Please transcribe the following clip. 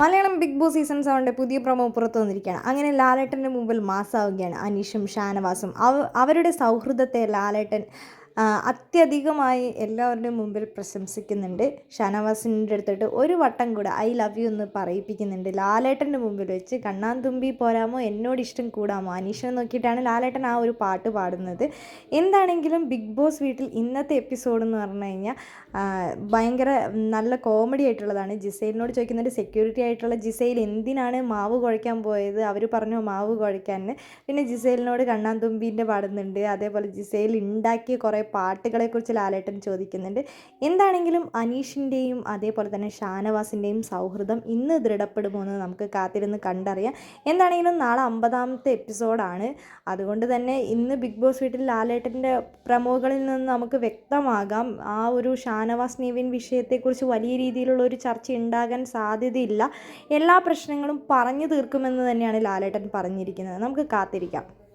Malayalam big boss season സെവന്റെ പുതിയ promo പുറത്തു വന്നിരിക്കുകയാണ്. അങ്ങനെ ലാലേട്ടന്റെ മുമ്പിൽ മാസാവുകയാണ് അനീഷും ഷാനവാസും. അവ അവരുടെ സൗഹൃദത്തെ ലാലേട്ടൻ അത്യധികമായി എല്ലാവരുടെയും മുമ്പിൽ പ്രശംസിക്കുന്നുണ്ട്. ഷാനവാസിന്റെ അടുത്തിട്ട് ഒരു വട്ടം കൂടെ ഐ ലവ് യു എന്ന് പറയിപ്പിക്കുന്നുണ്ട്. ലാലേട്ടന്റെ മുമ്പിൽ വെച്ച് കണ്ണാൻ തുമ്പി പോരാമോ എന്നോട് ഇഷ്ടം കൂടാമോ? അനീഷിനെ നോക്കിയിട്ടാണ് ലാലേട്ടൻ ആ ഒരു പാട്ട് പാടുന്നത്. എന്താണെങ്കിലും ബിഗ് ബോസ് വീട്ടിൽ ഇന്നത്തെ എപ്പിസോഡ് എന്ന് പറഞ്ഞു കഴിഞ്ഞാൽ ഭയങ്കര നല്ല കോമഡി ആയിട്ടുള്ളതാണ്. ജിസൈലിനോട് ചോദിക്കുന്നുണ്ട് സെക്യൂരിറ്റി ആയിട്ടുള്ള ജിസൈൽ എന്തിനാണ് മാവ് കുഴയ്ക്കാൻ പോയത്? അവർ പറഞ്ഞു മാവ് കുഴയ്ക്കാൻ. പിന്നെ ജിസൈലിനോട് കണ്ണാൻ തുമ്പീന്റെ പാടുന്നുണ്ട്. അതേപോലെ ജിസൈൽ ഉണ്ടാക്കിയ കുറേ പാട്ടുകളെക്കുറിച്ച് ലാലേട്ടൻ ചോദിക്കുന്നുണ്ട്. എന്താണെങ്കിലും അനീഷിന്റെയും അതേപോലെ തന്നെ ഷാനവാസിന്റെയും സൗഹൃദം ഇന്ന് ദൃഢപ്പെടുമോ എന്ന് നമുക്ക് കാത്തിരുന്ന് കണ്ടറിയാം. എന്താണെങ്കിലും നാളെ അമ്പതാമത്തെ എപ്പിസോഡാണ്. അതുകൊണ്ട് തന്നെ ഇന്ന് ബിഗ് ബോസ് വീട്ടിൽ ലാലേട്ടന്റെ പ്രമോകളിൽ നിന്ന് നമുക്ക് വ്യക്തമാകാം. ആ ഒരു ഷാനവാസ് നീവിൻ വിഷയത്തെക്കുറിച്ച് വലിയ രീതിയിലുള്ള ഒരു ചർച്ച ഉണ്ടാകാൻ സാധ്യതയില്ല. എല്ലാ പ്രശ്നങ്ങളും പറഞ്ഞു തീർക്കുമെന്ന് തന്നെയാണ് ലാലേട്ടൻ പറഞ്ഞിരിക്കുന്നത്. നമുക്ക് കാത്തിരിക്കാം.